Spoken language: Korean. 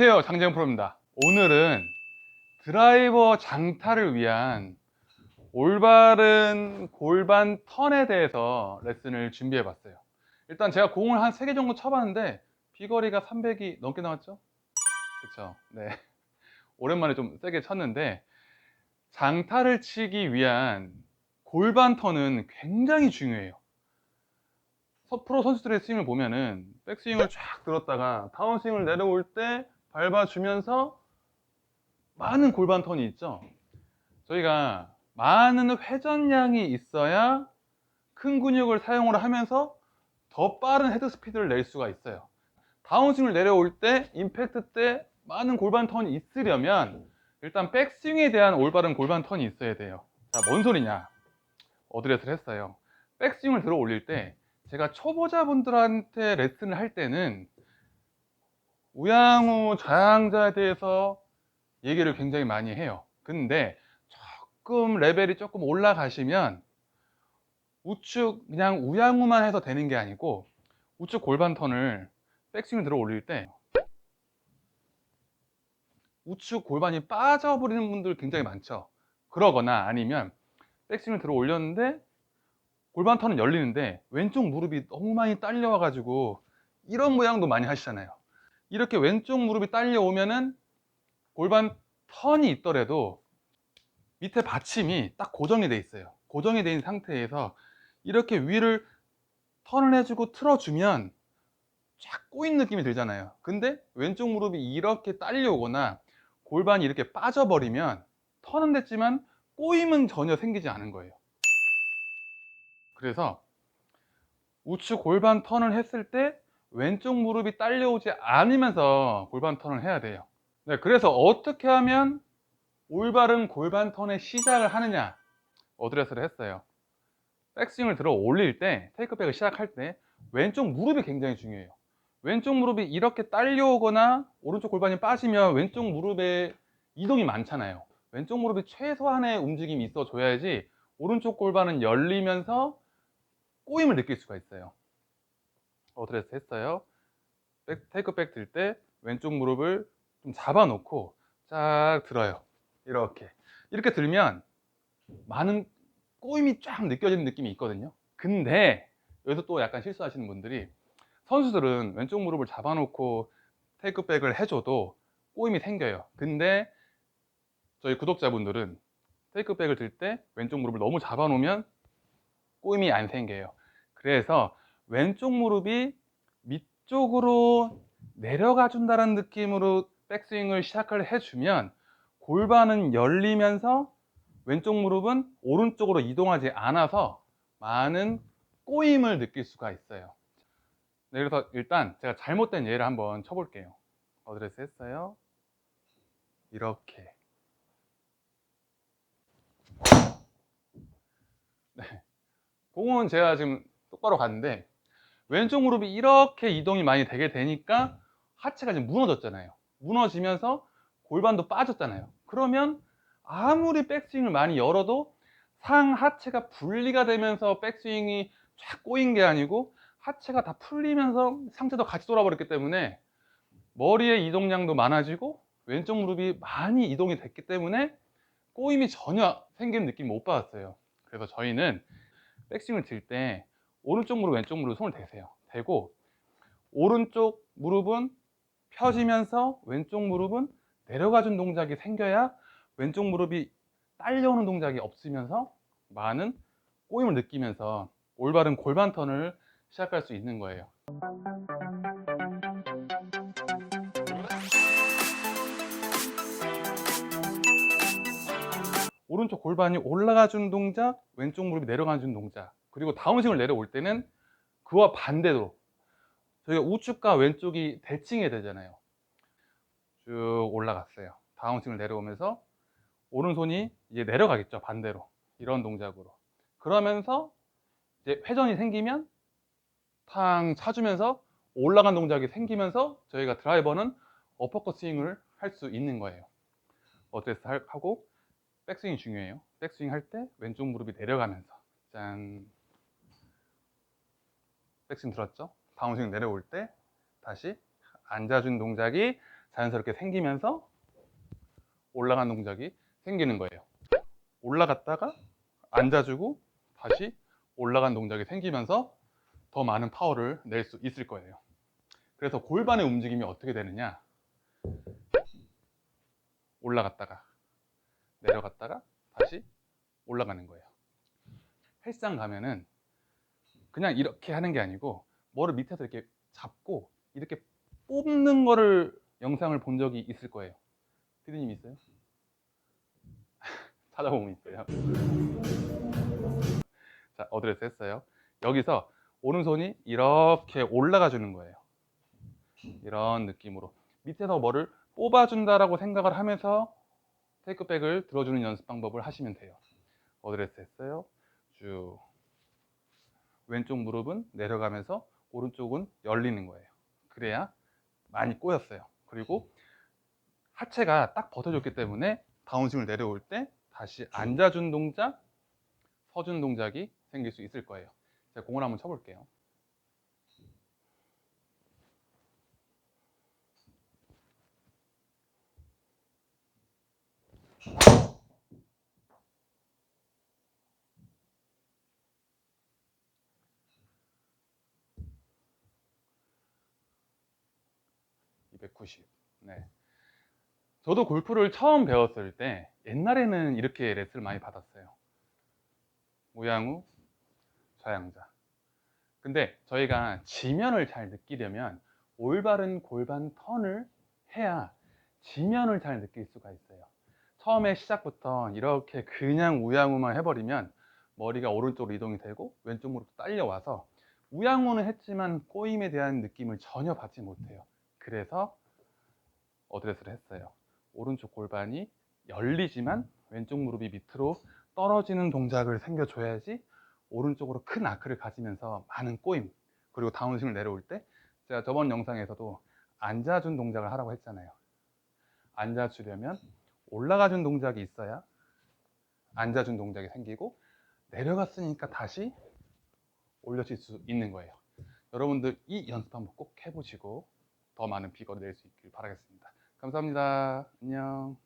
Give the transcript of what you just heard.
안녕하세요 장재영 프로입니다. 오늘은 드라이버 장타를 위한 올바른 골반 턴에 대해서 레슨을 준비해 봤어요. 일단 제가 공을 한 3개 정도 쳐봤는데 비거리가 300이 넘게 나왔죠? 그쵸? 네. 오랜만에 좀 세게 쳤는데 장타를 치기 위한 골반 턴은 굉장히 중요해요. 서- 프로 선수들의 스윙을 보면은 백스윙을 쫙 들었다가 다운스윙을 내려올 때 밟아주면서 많은 골반 턴이 있죠. 저희가 많은 회전량이 있어야 큰 근육을 사용을 하면서 더 빠른 헤드 스피드를 낼 수가 있어요. 다운스윙을 내려올 때 임팩트 때 많은 골반 턴이 있으려면 일단 백스윙에 대한 올바른 골반 턴이 있어야 돼요. 자, 뭔 소리냐? 어드레스를 했어요. 백스윙을 들어 올릴 때 제가 초보자분들한테 레슨을 할 때는 우양우 좌양자에 대해서 얘기를 굉장히 많이 해요. 근데 조금 레벨이 조금 올라가시면 우측 그냥 우양우만 해서 되는 게 아니고 우측 골반 턴을 백스윙을 들어 올릴 때 우측 골반이 빠져버리는 분들 굉장히 많죠. 그러거나 아니면 백스윙을 들어 올렸는데 골반 턴은 열리는데 왼쪽 무릎이 너무 많이 딸려와 가지고 이런 모양도 많이 하시잖아요. 이렇게 왼쪽 무릎이 딸려오면은 골반 턴이 있더라도 밑에 받침이 딱 고정이 돼 있어요. 고정이 돼 있는 상태에서 이렇게 위를 턴을 해주고 틀어주면 쫙 꼬인 느낌이 들잖아요. 근데 왼쪽 무릎이 이렇게 딸려오거나 골반이 이렇게 빠져버리면 턴은 됐지만 꼬임은 전혀 생기지 않은 거예요. 그래서 우측 골반 턴을 했을 때 왼쪽 무릎이 딸려오지 않으면서 골반 턴을 해야 돼요. 네, 그래서 어떻게 하면 올바른 골반 턴의 시작을 하느냐 어드레스를 했어요. 백스윙을 들어 올릴 때 테이크백을 시작할 때 왼쪽 무릎이 굉장히 중요해요. 왼쪽 무릎이 이렇게 딸려오거나 오른쪽 골반이 빠지면 왼쪽 무릎에 이동이 많잖아요. 왼쪽 무릎이 최소한의 움직임이 있어 줘야지 오른쪽 골반은 열리면서 꼬임을 느낄 수가 있어요. 어드레스 했어요. 백, 테이크백 들 때 왼쪽 무릎을 좀 잡아놓고 쫙 들어요. 이렇게. 이렇게 들면 많은 꼬임이 쫙 느껴지는 느낌이 있거든요. 근데 여기서 또 약간 실수하시는 분들이 선수들은 왼쪽 무릎을 잡아놓고 테이크백을 해줘도 꼬임이 생겨요. 근데 저희 구독자분들은 테이크백을 들 때 왼쪽 무릎을 너무 잡아놓으면 꼬임이 안 생겨요. 그래서 왼쪽 무릎이 밑쪽으로 내려가 준다는 느낌으로 백스윙을 시작을 해주면 골반은 열리면서 왼쪽 무릎은 오른쪽으로 이동하지 않아서 많은 꼬임을 느낄 수가 있어요. 네, 그래서 일단 제가 잘못된 예를 한번 쳐볼게요. 어드레스 했어요. 이렇게. 네. 공은 제가 지금 똑바로 갔는데 왼쪽 무릎이 이렇게 이동이 많이 되게 되니까 하체가 지금 무너졌잖아요. 무너지면서 골반도 빠졌잖아요. 그러면 아무리 백스윙을 많이 열어도 상 하체가 분리가 되면서 백스윙이 쫙 꼬인 게 아니고 하체가 다 풀리면서 상체도 같이 돌아버렸기 때문에 머리의 이동량도 많아지고 왼쪽 무릎이 많이 이동이 됐기 때문에 꼬임이 전혀 생기는 느낌 못 받았어요. 그래서 저희는 백스윙을 들때 오른쪽 무릎, 왼쪽 무릎 손을 대세요. 대고 오른쪽 무릎은 펴지면서 왼쪽 무릎은 내려가준 동작이 생겨야 왼쪽 무릎이 딸려오는 동작이 없으면서 많은 꼬임을 느끼면서 올바른 골반 턴을 시작할 수 있는 거예요. 오른쪽 골반이 올라가 준 동작, 왼쪽 무릎이 내려가 준 동작, 그리고 다운스윙을 내려올 때는 그와 반대로 저희가 우측과 왼쪽이 대칭이 되잖아요. 쭉 올라갔어요. 다운스윙을 내려오면서 오른손이 이제 내려가겠죠. 반대로. 이런 동작으로. 그러면서 이제 회전이 생기면 탕 차주면서 올라간 동작이 생기면서 저희가 드라이버는 어퍼컷 스윙을 할 수 있는 거예요. 어드레스 할- 하고 백스윙이 중요해요. 백스윙 할 때 왼쪽 무릎이 내려가면서 짠 백스윙 들었죠? 다운스윙 내려올 때 다시 앉아준 동작이 자연스럽게 생기면서 올라간 동작이 생기는 거예요. 올라갔다가 앉아주고 다시 올라간 동작이 생기면서 더 많은 파워를 낼 수 있을 거예요. 그래서 골반의 움직임이 어떻게 되느냐? 올라갔다가 내려갔다가 다시 올라가는 거예요. 헬스장 가면은 그냥 이렇게 하는 게 아니고 뭐를 밑에서 이렇게 잡고 이렇게 뽑는 거를 영상을 본 적이 있을 거예요. 피디님 있어요? 찾아보면 있어요. 자, 어드레스 했어요. 여기서 오른손이 이렇게 올라가 주는 거예요. 이런 느낌으로 밑에서 뭐를 뽑아준다라고 생각을 하면서 테이크백을 들어주는 연습 방법을 하시면 돼요. 어드레스 했어요. 쭉 왼쪽 무릎은 내려가면서 오른쪽은 열리는 거예요. 그래야 많이 꼬였어요. 그리고 하체가 딱 버텨줬기 때문에 다운스윙을 내려올 때 다시 앉아준 동작, 서준 동작이 생길 수 있을 거예요. 제가 공을 한번 쳐볼게요. (290) 네. 저도 골프를 처음 배웠을 때 옛날에는 이렇게 레슨을 많이 받았어요. 우양우, 좌양자. 근데 저희가 지면을 잘 느끼려면 올바른 골반 턴을 해야 지면을 잘 느낄 수가 있어요. 처음에 시작부터 이렇게 그냥 우양우만 해버리면 머리가 오른쪽으로 이동이 되고 왼쪽 무릎 딸려와서 우양우는 했지만 꼬임에 대한 느낌을 전혀 받지 못해요. 그래서 어드레스를 했어요. 오른쪽 골반이 열리지만 왼쪽 무릎이 밑으로 떨어지는 동작을 생겨줘야지 오른쪽으로 큰 아크를 가지면서 많은 꼬임 그리고 다운스윙을 내려올 때 제가 저번 영상에서도 앉아준 동작을 하라고 했잖아요. 앉아주려면 올라가준 동작이 있어야 앉아준 동작이 생기고 내려갔으니까 다시 올려질 수 있는 거예요. 여러분들 이 연습 한번 꼭 해보시고 더 많은 비거를 낼 수 있길 바라겠습니다. 감사합니다. 안녕.